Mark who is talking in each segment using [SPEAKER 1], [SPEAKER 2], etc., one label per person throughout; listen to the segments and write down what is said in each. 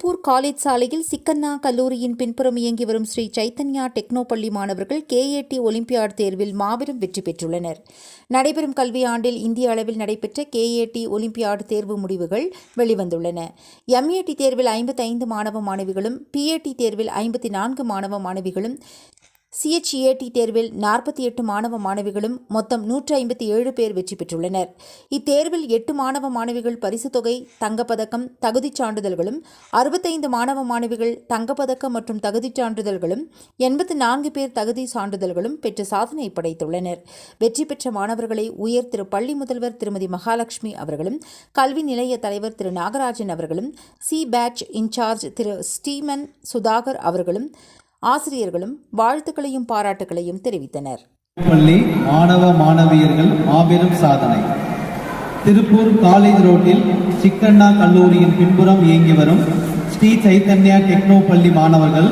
[SPEAKER 1] Tiruppur college சாலையில் சிக்கண்ணா கல்லூரியின் பின்புறம் இயங்கி வரும் ஸ்ரீ சைத்தன்யா டெக்னோ பள்ளி மாணவர்கள் கேஏடி ஒலிம்பியாட் தேர்வில் மாபெரும் வெற்றி பெற்றுள்ளனர். நடைபெறும் கல்வியாண்டில் இந்திய அளவில் நடைபெற்ற கேஏடி ஒலிம்பியாட் தேர்வு முடிவுகள் வெளிவந்துள்ளன. எம்ஏடி தேர்வில் ஐம்பத்தைந்து மாணவ மாணவிகளும் பிஏடி தேர்வில் ஐம்பத்தி நான்கு மாணவ மாணவிகளும் சிஎச்இஏடி தேர்வில் நாற்பத்தி எட்டு மாணவ மாணவிகளும் மொத்தம் நூற்றி ஐம்பத்தி ஏழு பேர் வெற்றி பெற்றுள்ளனர். இத்தேர்வில் எட்டு மாணவ மாணவிகள் பரிசுத் தொகை தங்கப்பதக்கம் தகுதிச் சான்றிதழ்களும் அறுபத்தைந்து மாணவ மாணவிகள் தங்கப்பதக்கம் மற்றும் தகுதிச் சான்றிதழ்களும் எண்பத்தி நான்கு பேர் தகுதி சான்றிதழ்களும் பெற்று சாதனை படைத்துள்ளனர். வெற்றி பெற்ற மாணவர்களை உயர் திரு பள்ளி முதல்வர் திருமதி மகாலட்சுமி அவர்களும் கல்வி நிலைய தலைவர் திரு நாகராஜன் அவர்களும் CIPET incharge Thiru Stephen Sudhakar அவர்களும் ஆசிரியர்களும் வாழ்த்துக்களையும் பாராட்டுகளையும் தெரிவித்தனர்.
[SPEAKER 2] பள்ளி மாணவ மாணவியர்கள் மாபெரும் சாதனை. திருப்பூர் காலேஜ் ரோட்டில் சிக்கண்ணா கல்லூரியின் பின்புறம் இயங்கி வரும் ஸ்ரீ சைத்தன்யா டெக்னோ பள்ளி மாணவர்கள்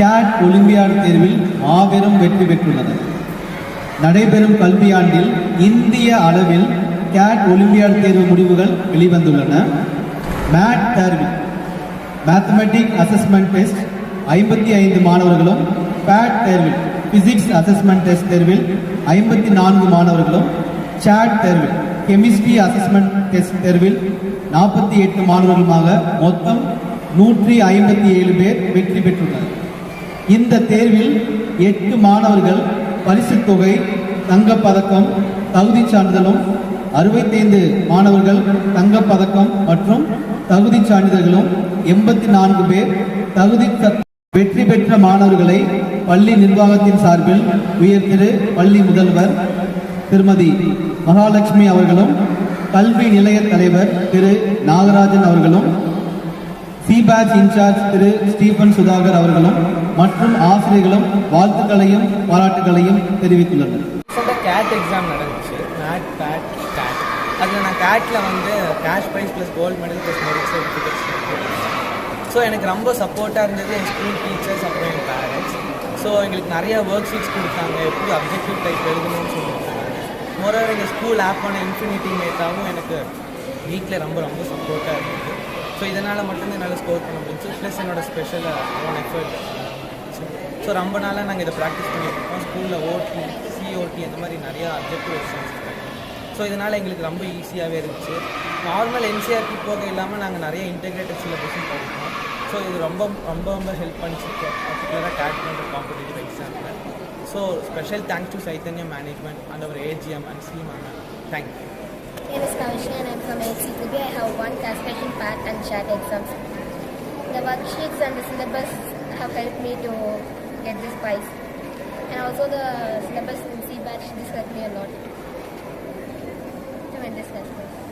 [SPEAKER 2] கேட் ஒலிம்பியாட் தேர்வில் மாபெரும் வெற்றி பெற்றுள்ளனர். நடைபெறும் கல்வியாண்டில் இந்திய அளவில் கேட் ஒலிம்பியாட் தேர்வு முடிவுகள் வெளிவந்துள்ளன. மேட் தேர்வில் மேத்தமெட்டிக் அசஸ்மெண்ட் டெஸ்ட் ஐம்பத்தி ஐந்து மாணவர்களும் பேட் தேர்வில் பிசிக்ஸ் அசஸ்மெண்ட் டெஸ்ட் தேர்வில் ஐம்பத்தி நான்கு மாணவர்களும் சாட் தேர்வில் கெமிஸ்ட்ரி அசஸ்மெண்ட் டெஸ்ட் தேர்வில் நாற்பத்தி எட்டு மாணவர்களுமாக மொத்தம் நூற்றி ஐம்பத்தி ஏழு பேர் வெற்றி பெற்றுள்ளனர். இந்த தேர்வில் எட்டு மாணவர்கள் பரிசுத் தொகை தங்கப்பதக்கம் தகுதிச் சான்றிதழும் அறுபத்தைந்து மாணவர்கள் தங்கப்பதக்கம் மற்றும் தகுதிச் சான்றிதழ்களும் எண்பத்தி நான்கு பேர் தகுதி வெற்றி பெற்ற மாணவர்களை பள்ளி நிர்வாகத்தின் சார்பில் உயர் திரு பள்ளி முதல்வர் திருமதி மகாலட்சுமி அவர்களும் கல்வி நிலைய தலைவர் திரு நாகராஜன் அவர்களும் சிபேட்ச் இன்சார்ஜ் திரு ஸ்டீபன் சுதாகர் அவர்களும் மற்றும் ஆசிரியர்களும் வாழ்த்துக்களையும் பாராட்டுகளையும் தெரிவித்துள்ளனர்.
[SPEAKER 3] கேட் எக்ஸாம் நடந்துச்சு. மேட் பேட் கேட் அதில் நான் கேட்டில் வந்து cash prize plus gold medal plus merit certificates so எனக்கு ரொம்ப சப்போர்ட்டாக இருந்தது என் ஸ்கூல் டீச்சர்ஸ் அப்புறம் என் பேரண்ட்ஸ் ஸோ எங்களுக்கு நிறைய ஒர்க் ஷீட்ஸ் கொடுத்தாங்க. எப்படி அப்ஜெக்டிவ் டைப் எழுதணும்னு சொல்லியிருக்காங்க மோரோவர் எங்கள் ஸ்கூல் ஆப்பான இன்ஃபினிட்டி மேட்டாகவும் எனக்கு வீட்டில் ரொம்ப ரொம்ப சப்போர்ட்டாக இருந்தது. ஸோ இதனால் மட்டும்தான் என்னால் ஸ்கோர் பண்ண முடிஞ்சு ப்ளஸ் என்னோடய ஸ்பெஷல் ஒன் எஃபர்ட் ஸோ ரொம்ப நாளாக நாங்கள் இதை ப்ராக்டிஸ் பண்ணியிருக்கோம் ஸ்கூலில் ஓடி சிஓடி அந்த மாதிரி நிறையா அப்ஜெக்டிவ் எக்ஸாம்ஸ் ஸோ இதனால் எங்களுக்கு ரொம்ப ஈஸியாகவே இருந்துச்சு நார்மல் என்சிஆர்டி போக இல்லாமல் நாங்கள் நிறைய இன்டெகிரேட்டட் சிலபஸும் படிப்போம் ஸோ இது ரொம்ப ரொம்ப ரொம்ப ஹெல்ப் பண்ணிச்சு பர்டிகுலராக கேட் பண்ணுற காம்படிட்டிவ் எக்ஸாமில் so special thanks to Chaitanya management and our AGM and Seemana thank you
[SPEAKER 4] My name is Kavishna and I'm from HCTB. I have one cash question PAT and chat exams. The worksheets and the syllabus have helped me to get this prize. And also the syllabus in C batch, this helped me a lot 面ですね。